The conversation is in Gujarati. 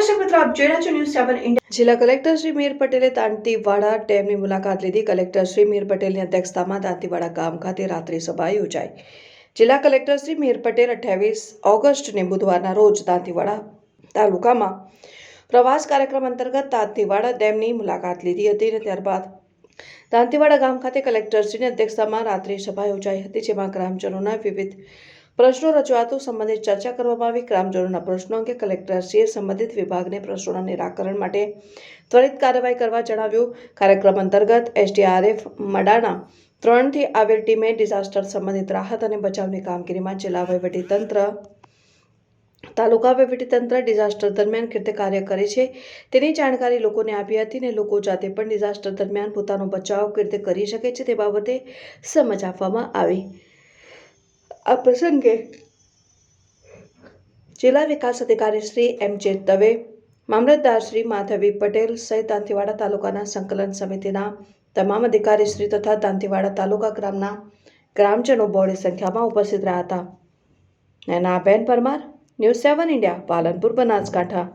આપ જોઈ રહ્યા છો ન્યૂઝ સેવન ઇન્ડિયા જિલ્લા કલેક્ટર શ્રી મીર પટેલે તાંતીવાડા ડેમની મુલાકાત લીધી. કલેક્ટર શ્રી મીર પટેલની અધ્યક્ષતામાં તાંતીવાડા ગામ ખાતે રાત્રિ સભા યોજાઈ. જિલ્લા કલેક્ટર શ્રી મીર પટેલ અઠ્યાવીસ ઓગસ્ટને બુધવારના રોજ તાંતીવાડા તાલુકામાં પ્રવાસ કાર્યક્રમ અંતર્ગત તાંતીવાડા ડેમની મુલાકાત લીધી હતી અને ત્યારબાદ દાંતીવાડા ગામ ખાતે કલેક્ટરશ્રીની અધ્યક્ષતામાં રાત્રિ સભા યોજાઈ હતી, જેમાં ગ્રામજનોના વિવિધ પ્રશ્નો રજૂઆતો સંબંધિત ચર્ચા કરવામાં આવી. ગ્રામજનોના પ્રશ્નો અંગે કલેક્ટરશ્રીએ સંબંધિત વિભાગને પ્રશ્નોના નિરાકરણ માટે ત્વરિત કાર્યવાહી કરવા જણાવ્યું. કાર્યક્રમ અંતર્ગત એસડીઆરએફ મડાણા ત્રણથી આવેલ ટીમે ડિઝાસ્ટર સંબંધિત રાહત અને બચાવની કામગીરીમાં જિલ્લા વહીવટીતંત્ર, તાલુકા વહીવટીતંત્ર ડિઝાસ્ટર દરમિયાન કીર્તિ કાર્ય કરે છે. તેની જાણકારી લોકોને આપી હતી અને લોકો જાતે પણ ડિઝાસ્ટર દરમિયાન પોતાનો બચાવ કીર્તિ કરી શકે છે તે બાબતે સમજ આપવામાં આવી. આ પ્રસંગે જિલ્લા વિકાસ અધિકારી શ્રી એમ જે દવે, મામલતદાર શ્રી માધવી પટેલ સહિત દાંતીવાડા તાલુકાના સંકલન સમિતિના તમામ અધિકારી શ્રી તથા દાંતીવાડા તાલુકા ગ્રામના ગ્રામજનો બહોળી સંખ્યામાં ઉપસ્થિત રહ્યા હતા. Nainaben Parmar, news seven India, Palanpur, Banaskantha.